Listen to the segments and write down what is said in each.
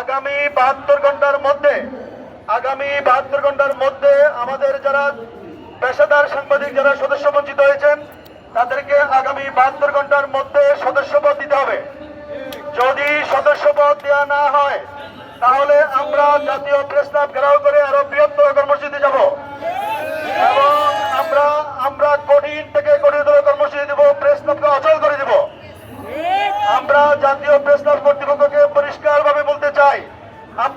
আগামী বাহাত্তর ঘণ্টার মধ্যে, আগামী বাহাত্তর ঘণ্টার মধ্যে আমাদের যারা পেশাদার সাংবাদিক, যারা সদস্য বঞ্চিত হয়েছেন, তাদেরকে আগামী বাহাত্তর ঘণ্টার মধ্যে সদস্যপদ দিতে হবে। যদি সদস্যপদ দেওয়া না হয়, তাহলে আমরা জাতীয় প্রেস ক্লাব ঘেরাও করে আরও বৃহত্তর কর্মসূচিতে যাব এবং আমরা আমরা কঠিন থেকে কঠিনতর কর্মসূচি দেব, প্রেস ক্লাবকে অচল করে দেব। আমরা জাতীয় প্রেস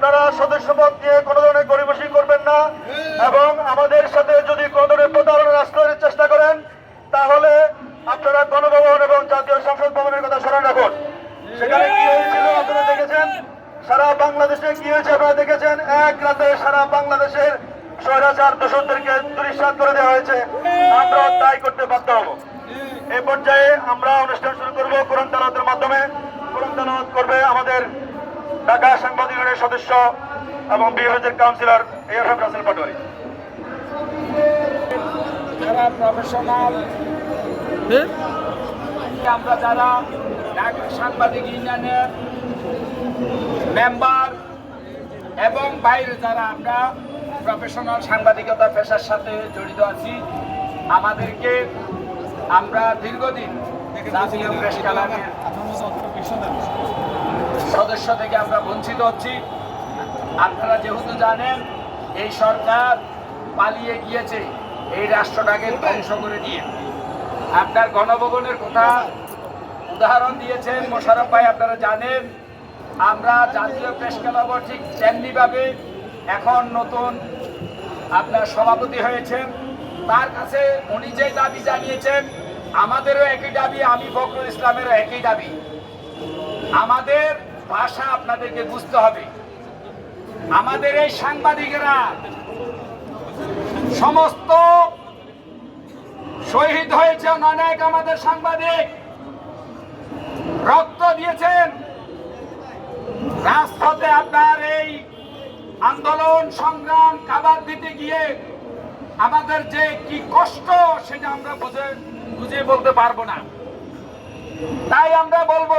আপনারা সদস্যপদ দিয়ে কোনো ধরনের গরিবসী করবেন না এবং আমাদের সাথে যদি কোনো ধরনের প্রতারণার আশ্রয়ের চেষ্টা করেন, তাহলে আপনারা গণভবন এবং জাতীয় সংসদ ভবনের কথা স্মরণ রাখুন। সেখানে কি হয়েছিল আপনারা দেখেছেন? সারা বাংলাদেশে কি হয়েছে আপনারা দেখেছেন? এক রাতে সারা বাংলাদেশের স্বৈরাচার দোষরদেরকে দুরিশ্বাস করে দেওয়া হয়েছে। আমরাও তাই করতে বাধ্য হব। এই পর্যায়ে আমরা অনুষ্ঠান শুরু করব কোরআন তালাতের মাধ্যমে। কোরআন তালাত করবে আমাদের ঢাকা সাংবাদিক সদস্য এবং বিএফএসের councillor A F M Russell Patwari. যারা প্রফেশনাল আমরা যারা ঢাকা সাংবাদিক ইউনিয়নের মেম্বার এবং বাইরে যারা আমরা প্রফেশনাল সাংবাদিকতা পেশার সাথে জড়িত আছি আমাদেরকে আমরা দীর্ঘদিন জাতীয় প্রেস ক্লাবের সদস্য থেকে আমরা বঞ্চিত হচ্ছি। আপনারা যেহেতু জানেন, এই সরকার পালিয়ে গিয়েছে, এই রাষ্ট্রটাকে ধ্বংস করে দিয়ে। আপনার গণভবনের কথা উদাহরণ দিয়েছেন মোশারফ ভাই, আপনারা জানেন, আমরা জাতীয় প্রেস ক্লাব ঠিক তেমনিভাবে এখন নতুন আপনার সভাপতি হয়েছেন। তার কাছে উনি যে দাবি জানিয়েছেন, আমাদেরও একই দাবি, আমি ফখরুল ইসলামেরও একই দাবি। আমাদের ভাষা আপনাদেরকে বুঝতে হবে। আমাদের এই সাংবাদিকেরা সমস্ত শহীদ হয়েছে, অনেক আমাদের সাংবাদিক। রক্ত দিয়েছেন। রাজপথে আপনার এই আন্দোলন, সংগ্রাম, কাবার দিতে গিয়ে আমাদের যে কি কষ্ট, সেটা আমরা বুঝে বুঝে বলতে পারব না। তাই আমরা বলব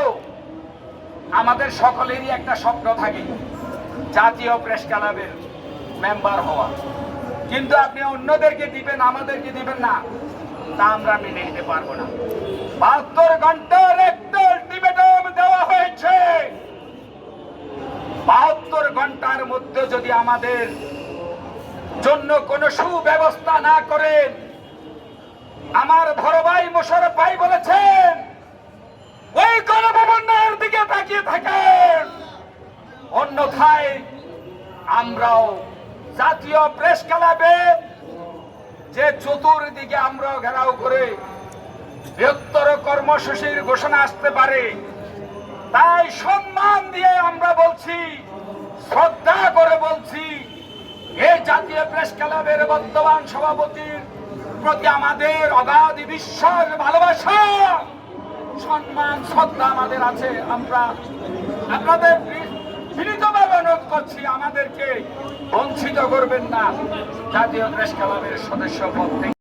আমাদের সকলেরই একটা স্বপ্ন থাকে জাতীয় প্রেস ক্লাবের মেম্বার হওয়া। কিন্তু আপনি অন্যদেরকে দিবেন, আমাদেরকে দিবেন না, তা আমরা মেনে নিতে পারব না। বাহাত্তর ঘণ্টার একটা আলটিমেটাম দেওয়া হয়েছে। বাহাত্তর ঘণ্টার মধ্যে যদি আমাদের জন্য কোনো সুব্যবস্থা না করেন, আমার ভাই মোশারফ ভাই বলেছেন অন্যথায় আমরাও জাতীয় প্রেস ক্লাবে যে চতুর্দিকে আমরাও ঘেরাও করে বৃহত্তর কর্মসূচির ঘোষণা আসতে পারে, তাই সম্মান দিয়ে আমরা বলছি, শ্রদ্ধা করে বলছি এই জাতীয় প্রেস ক্লাবের বর্তমান সভাপতির প্রতি আমাদের অগাধ বিশ্বাস ভালোবাসা, সম্মান, শ্রদ্ধা আমাদের আছে। আমরা আপনাদের বিনীতভাবে অনুরোধ করছি আমাদেরকে বঞ্চিত করবেন না। জাতীয় প্রেস ক্লাবের সদস্য পদ থেকে